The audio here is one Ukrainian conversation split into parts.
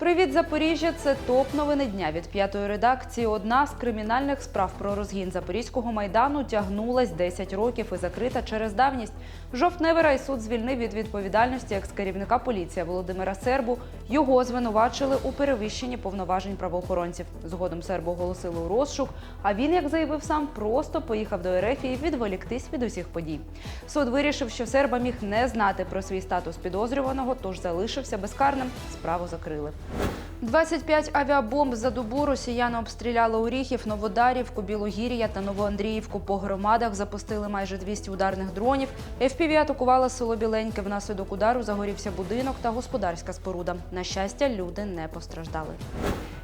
Привіт, Запоріжжя! Це топ новини дня від п'ятої редакції. Одна з кримінальних справ про розгін Запорізького майдану тягнулась 10 років і закрита через давність. Жовтневий райсуд звільнив від відповідальності екс-керівника поліції Володимира Сербу. Його звинувачили у перевищенні повноважень правоохоронців. Згодом Сербу оголосили у розшук. А він, як заявив сам, просто поїхав до Ерефії відволіктись від усіх подій. Суд вирішив, що Серба міг не знати про свій статус підозрюваного, тож залишився безкарним. Справу закрили. 25 авіабомб за добу росіяни обстріляли Оріхів, Новодарівку, Білогір'я та Новоандріївку. По громадах запустили майже 200 ударних дронів. ФПВ атакувала село Біленьке. Внаслідок удару загорівся будинок та господарська споруда. На щастя, люди не постраждали.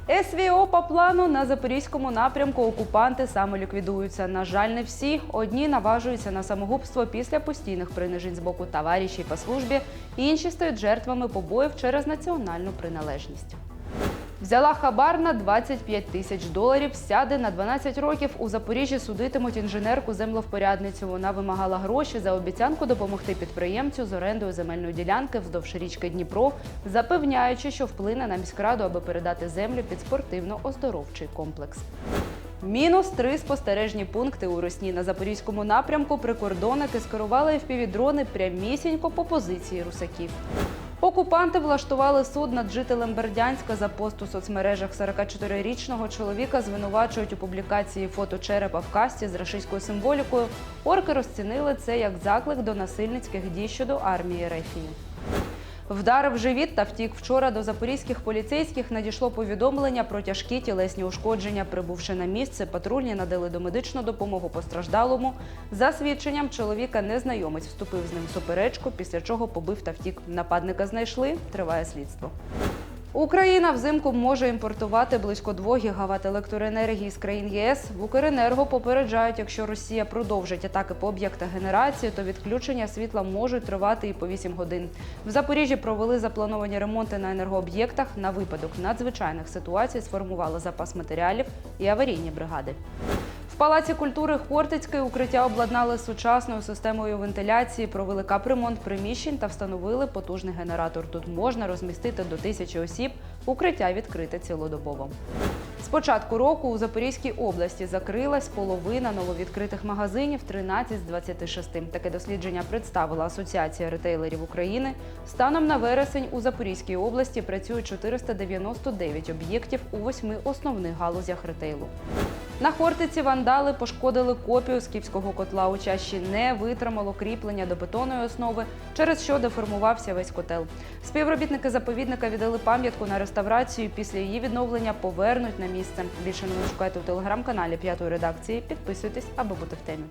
СВО по плану на запорізькому напрямку окупанти самоліквідуються. На жаль, не всі. Одні наважуються на самогубство після постійних принижень з боку товаришів по службі, інші стають жертвами побоїв через національну приналежність. Взяла хабар на 25 тисяч доларів, сяде на 12 років. У Запоріжжі судитимуть інженерку землевпорядницю. Вона вимагала гроші за обіцянку допомогти підприємцю з орендою земельної ділянки вздовж річки Дніпро, запевняючи, що вплине на міськраду, аби передати землю під спортивно-оздоровчий комплекс. Мінус три спостережні пункти у Росні на запорізькому напрямку. Прикордонники скерували впівдрони прямісінько по позиції русаків. Окупанти влаштували суд над жителем Бердянська за пост у соцмережах 44-річного чоловіка звинувачують у публікації фото черепа в касті з рашистською символікою. Орки розцінили це як заклик до насильницьких дій щодо армії Рефії. Вдарив живіт та втік вчора до запорізьких поліцейських надійшло повідомлення про тяжкі тілесні ушкодження. Прибувши на місце, патрульні надали домедичну допомогу постраждалому. За свідченням чоловіка незнайомець вступив з ним в суперечку, після чого побив та втік. Нападника знайшли. Триває слідство. Україна взимку може імпортувати близько 2 гігават електроенергії з країн ЄС. В Укренерго попереджають, якщо Росія продовжить атаки по об'єктах генерації, то відключення світла можуть тривати і по 8 годин. В Запоріжжі провели заплановані ремонти на енергооб'єктах. На випадок надзвичайних ситуацій сформували запас матеріалів і аварійні бригади. Палаці культури Хортицької укриття обладнали сучасною системою вентиляції, провели капремонт приміщень та встановили потужний генератор. Тут можна розмістити до тисячі осіб. Укриття відкрите цілодобово. З початку року у Запорізькій області закрилась половина нововідкритих магазинів 13 з 26. Таке дослідження представила Асоціація ретейлерів України. Станом на вересень у Запорізькій області працює 499 об'єктів у восьми основних галузях ретейлу. На Хортиці вандали пошкодили копію скіфського котла. У чаші не витримало кріплення до бетонної основи, через що деформувався весь котел. Співробітники заповідника віддали пам'ятку на реставрацію. Після її відновлення повернуть на місце. Більше не шукайте у телеграм-каналі п'ятої редакції. Підписуйтесь, аби бути в темі.